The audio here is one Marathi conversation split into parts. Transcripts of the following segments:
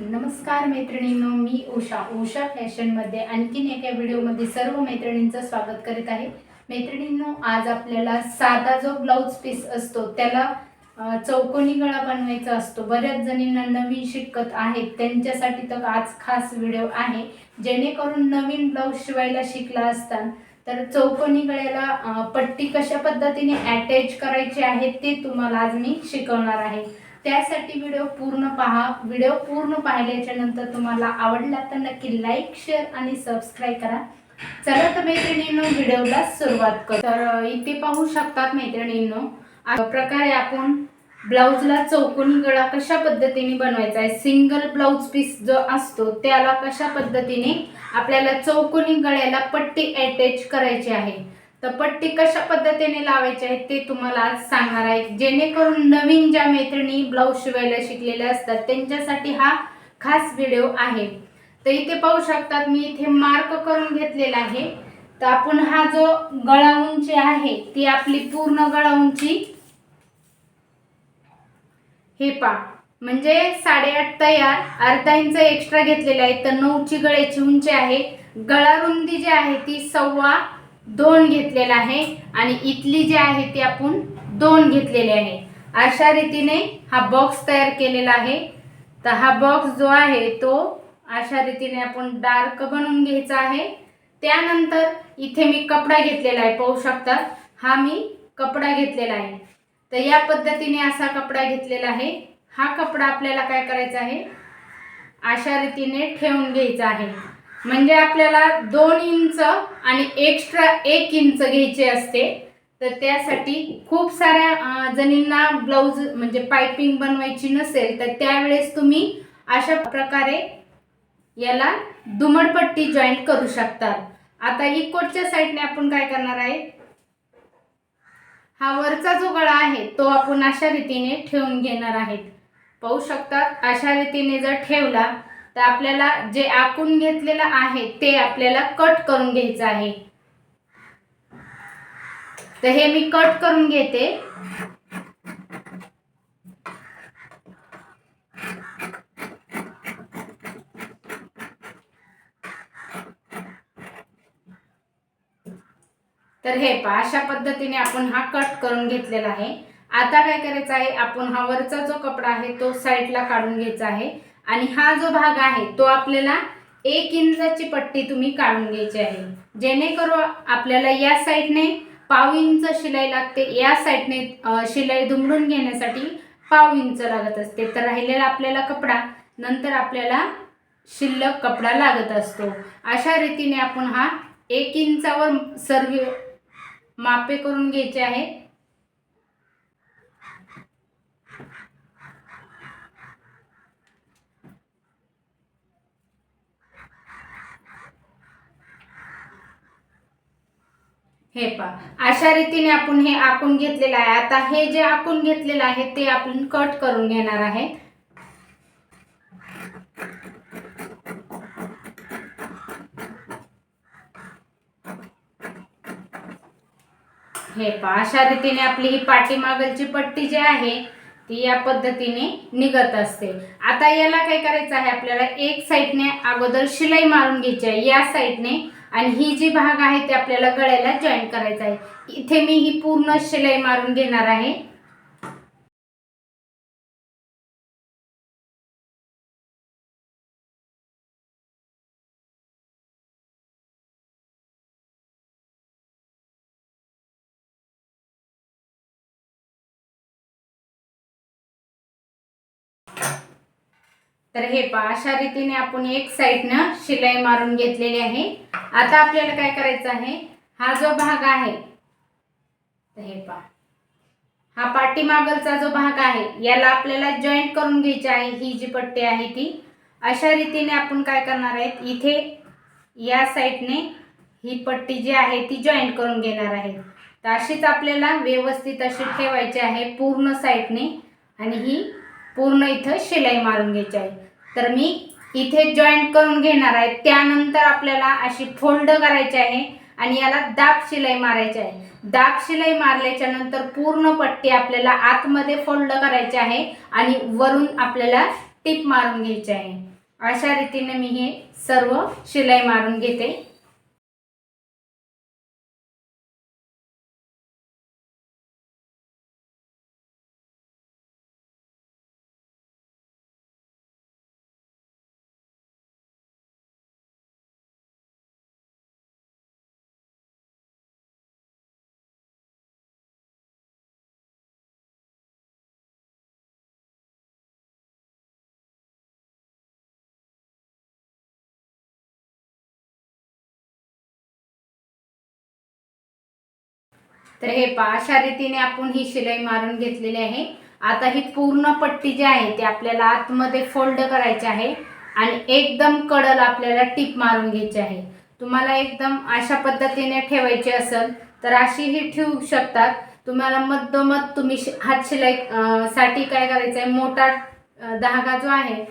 नमस्कार मैत्रिणींनो मी उषा. उषा फॅशनमध्ये आणखीन एका व्हिडिओमध्ये सर्व मैत्रिणींचं स्वागत करीत आहे. मैत्रिणींनो आज आपल्याला साधा जो ब्लाऊज पीस असतो त्याला चौकोनी गळा बनवायचा असतो. बऱ्याच जणींना नवीन शिकत आहेत. त्यांच्यासाठी तर आज खास व्हिडिओ आहे. जेणेकरून नवीन ब्लाऊज शिवायला शिकला असताना तर चौकोनी गळ्याला पट्टी कशा पद्धतीने अटॅच करायची आहे ते तुम्हाला आज मी शिकवणार आहे. त्यासाठी व्हिडिओ पूर्ण पहा. व्हिडिओ पूर्ण पाहिल्याच्या नंतर तुम्हाला आवडला तर नक्की लाईक शेअर आणि सबस्क्राईब करा. चला तर मैत्रिणींनो व्हिडिओला सुरुवात करू. तर इथे पाहू शकतात मैत्रिणींनो अशा प्रकारे आपण ब्लाऊजला चौकोन गळा कशा पद्धतीने बनवायचा आहे. सिंगल ब्लाऊज पीस जो असतो त्याला कशा पद्धतीने आपल्याला चौकोनी गळ्याला पट्टी अटॅच करायची आहे. तर पट्टी कशा पद्धतीने लावायची आहे ते तुम्हाला आज सांगणार आहे. जेणेकरून नवीन ज्या मैत्रिणी ब्लाऊज शिवायला शिकलेल्या असतात त्यांच्यासाठी हा खास व्हिडिओ आहे. तर इथे पाहू शकतात मी इथे मार्क करून घेतलेला आहे. तर आपण हा जो गळा उंची आहे ती आपली पूर्ण गळा उंची. हे पा म्हणजे साडेआठ तयार अर्धा इंच एक्स्ट्रा घेतलेला आहे. तर नऊची गळ्याची उंची आहे. गळा रुंदी जी आहे ती सव्वा दोन घेतलेला आहे आणि इथली जी आहे ती आपण दोन घेतलेली आहे. अशा रीतीने हा बॉक्स तयार केलेला आहे. तर हा बॉक्स जो आहे तो अशा रीतीने आपण डार्क बनवून घ्यायचा आहे. त्यानंतर इथे मी कपडा घेतलेला आहे पाहू शकतात हा मी कपडा घेतलेला आहे. तर या पद्धतीने असा कपडा घेतलेला आहे. हा कपडा आपल्याला काय करायचा आहे? अशा रीतीने ठेवून घ्यायचा आहे. म्हणजे आपल्याला दोन इंच आणि एक्स्ट्रा एक इंच घ्यायचे असते. तर त्यासाठी खूप साऱ्या जणींना ब्लाऊज म्हणजे पायपिंग बनवायची नसेल तर त्यावेळेस तुम्ही अशा प्रकारे याला दुमडपट्टी जॉईंट करू शकतात आता इकोटच्या साईडने आपण काय करणार आहे? हा वरचा जो गळा आहे तो आपण अशा रीतीने ठेवून घेणार आहेत. पाहू शकतात अशा रीतीने जर ठेवला तर आपल्याला जे आखून घेतलेलं आहे ते आपल्याला कट करून घ्यायचं आहे. तर हे मी कट करून घेते. तर हे पहा अशा पद्धतीने आपण हा कट करून घेतलेला आहे. आता काय करायचं आहे आपण हा वरचा जो कपडा आहे तो साईडला काढून घ्यायचा आहे. आणि हा जो भाग आहे तो आपल्याला एक इंचाची पट्टी तुम्ही काढून घ्यायची आहे. जेणेकरून आपल्याला या साईडने पाव इंच शिलाई लागते. या साईडने शिलाई दुमडून घेण्यासाठी पाव इंच लागत असते. तर राहिलेला आपल्याला कपडा नंतर आपल्याला शिल्लक कपडा लागत असतो. अशा रीतीने आपण हा एक इंचावर सर्व मापे करून घ्यायचे आहे. हे पहा. अशा रीतीने आपण हे आखून घेतलेलं आहे. आता हे जे आखून घेतलेलं आहे ते आपण कट करून घेणार आहे. हे पहा. अशा रीतीने आपली ही पाठीमागलची पट्टी जी आहे ती या पद्धतीने निघत असते. आता याला काय करायचं आहे? आपल्याला एक साईडने अगोदर शिलाई मारून घ्यायची आहे. या साईडने आणि ही जी भाग आहे ते आपल्याला गळ्याला जॉईन करायचा आहे. इथे मी ही पूर्ण शिलाई मारून घेणार आहे. तर हे पहा अशा रीतीने आपण एक साईडनं शिलाई मारून घेतलेली आहे. आता आपल्याला काय करायचं आहे? हा जो भाग आहे तर हे पहा. हा पाठीमागलचा जो भाग आहे याला आपल्याला जॉईंट करून घ्यायची आहे ही जी पट्टी आहे ती. अशा रीतीने आपण काय करणार आहेत? इथे या साईडने ही पट्टी जी आहे ती जॉईंट करून घेणार आहे. तर अशीच आपल्याला व्यवस्थित अशी ठेवायची आहे पूर्ण साईडने आणि ही पूर्ण इथं शिलाई मारून घ्यायची आहे. तर मी इथे जॉईंट करून घेणार आहे. त्यानंतर आपल्याला अशी फोल्ड करायची आहे आणि याला दाब शिलाई मारायची आहे. दाब शिलाई मारल्याच्या नंतर पूर्ण पट्टी आपल्याला आतमध्ये फोल्ड करायची आहे आणि वरून आपल्याला टिप मारून घ्यायची आहे. अशा रीतीने मी हे सर्व शिलाई मारून घेते. तर हे पहा अशा रीतीने आपण ही शिलाई मारून घेतलेली आहे. आता ही पूर्ण पट्टी जी आहे ती आपल्याला आतमध्ये फोल्ड करायची आहे आणि एकदम कडल आपल्याला टीप मारून घ्यायची आहे. तुम्हाला एकदम अशा पद्धतीने ठेवायची असेल तर अशी ही ठेवू शकतात. तुम्हाला मधोमध तुम्ही शि- हात शिलाई साठी काय करायचं आहे मोठा धागा जो आहे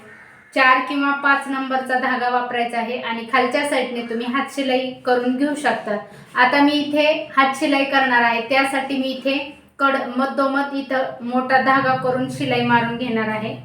चार किंवा पाच नंबरचा धागा वापरायचा आहे आणि खालच्या साईडने तुम्ही हात शिलाई करून घेऊ शकता. आता मी इथे हात शिलाई करणार आहे. त्यासाठी मी इथे कड मधोमध इथं मोठा धागा करून शिलाई मारून घेणार आहे.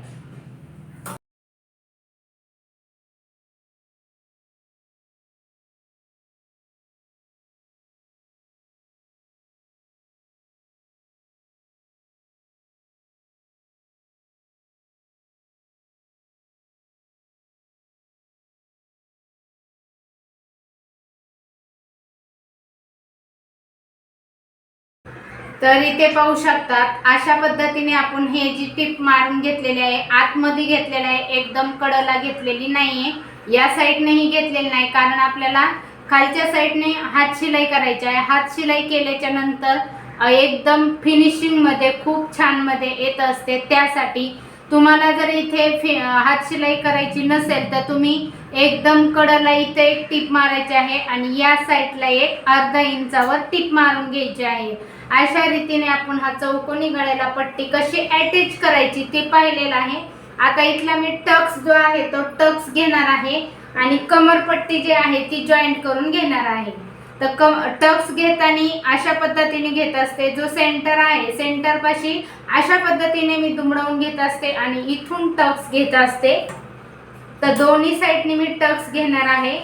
तर इथे पाहू शकतात अशा पद्धतीने आपण हे जी टिप मारून घेतलेली आहे आतमध्ये घेतलेलं आहे एकदम कडला घेतलेली नाहीये. या साईडनेही घेतलेली नाही कारण आपल्याला खालच्या साईडने हात शिलाई करायची आहे. हात शिलाई केल्याच्यानंतर एकदम फिनिशिंगमध्ये खूप छानमध्ये येत असते. त्यासाठी तुम्हाला जर इथे फि हात शिलाई करायची नसेल तर तुम्ही एकदम कडला इथे एक टीप मारायची आहे आणि या साईडला एक अर्धा इंचावर टीप मारून घ्यायची आहे. अशा रीतीने आपण हा चौकोनी गळ्याला पट्टी कशी अटॅच करायची ते पाहिलेलं आहे. आता इथला मी टक्स जो आहे तो टक्स घेणार आहे आणि कमरपट्टी जी आहे ती जॉईंट करून घेणार आहे. तर कम टक्स घेताना अशा पद्धतीने घेत असते. जो सेंटर आहे सेंटर पाशी अशा पद्धतीने मी दुमडवून घेत असते आणि इथून टक्स घेत असते. तर दोन्ही साईडने मी टक्स घेणार आहे.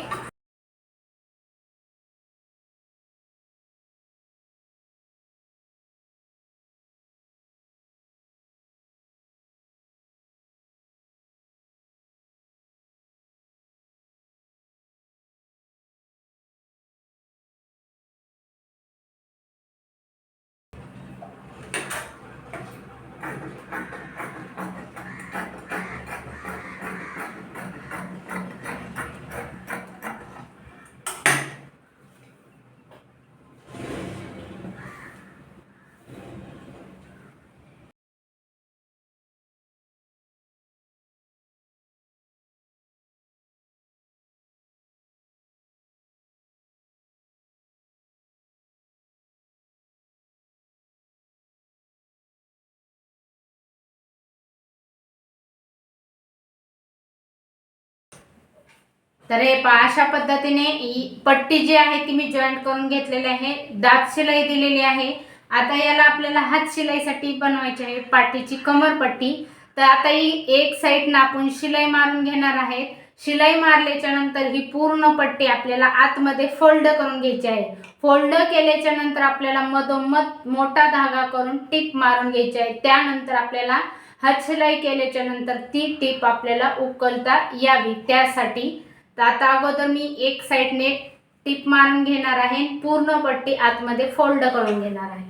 तर हे पहा अशा पद्धतीने ही पट्टी जी आहे ती मी जॉईंट करून घेतलेली आहे. दात शिलाई दिलेली आहे. आता याला आपल्याला हात शिलाईसाठी बनवायची आहे पाठीची कमर पट्टी. तर आता ही एक साईडनं आपण शिलाई मारून घेणार आहे. शिलाई मारल्याच्या नंतर ही पूर्ण पट्टी आपल्याला आतमध्ये फोल्ड करून घ्यायची आहे. फोल्ड केल्याच्यानंतर आपल्याला मधोमध मोठा धागा करून टीप मारून घ्यायची आहे. त्यानंतर आपल्याला हात शिलाई केल्याच्यानंतर ती टीप आपल्याला उकलता यावी. त्यासाठी तर आता अगोदर मी एक साईडने टिप मारून घेणार आहे. पूर्ण पट्टी आतमध्ये फोल्ड करून घेणार आहे.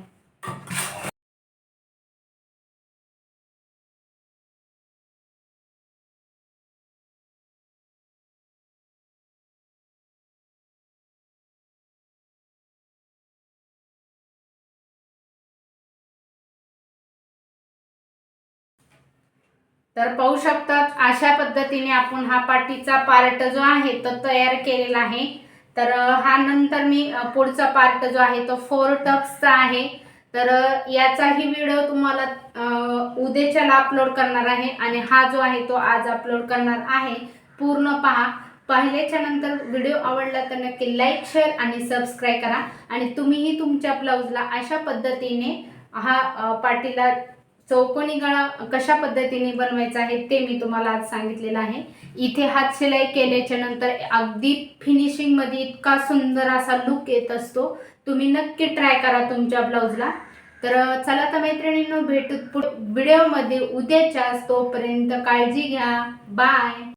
तर पाहू शकतात अशा पद्धतीने आपण हा पाठीचा पार्ट जो आहे तो तयार केलेला आहे. तर हा नंतर मी पुढचा पार्ट जो आहे तो फोर टक्सचा आहे. तर याचाही व्हिडिओ तुम्हाला उद्याच्याला अपलोड करणार आहे आणि हा जो आहे तो आज अपलोड करणार आहे. पूर्ण पहा. पाहिल्याच्या नंतर व्हिडिओ आवडला तर नक्की लाईक शेअर आणि सबस्क्राईब करा. आणि तुम्हीही तुमच्या ब्लाऊजला अशा पद्धतीने हा अ, पाटीला चौकोनी गळा कशा पद्धतीने बनवायचा आहे ते मी तुम्हाला आज सांगितलेलं आहे. इथे हात शिलाई केल्याच्यानंतर अगदी फिनिशिंगमध्ये इतका सुंदर असा लुक येत असतो. तुम्ही नक्की ट्राय करा तुमच्या ब्लाऊजला तर चला तर मैत्रिणींनो भेटू व्हिडिओमध्ये उद्याच्या तोपर्यंत काळजी घ्या. बाय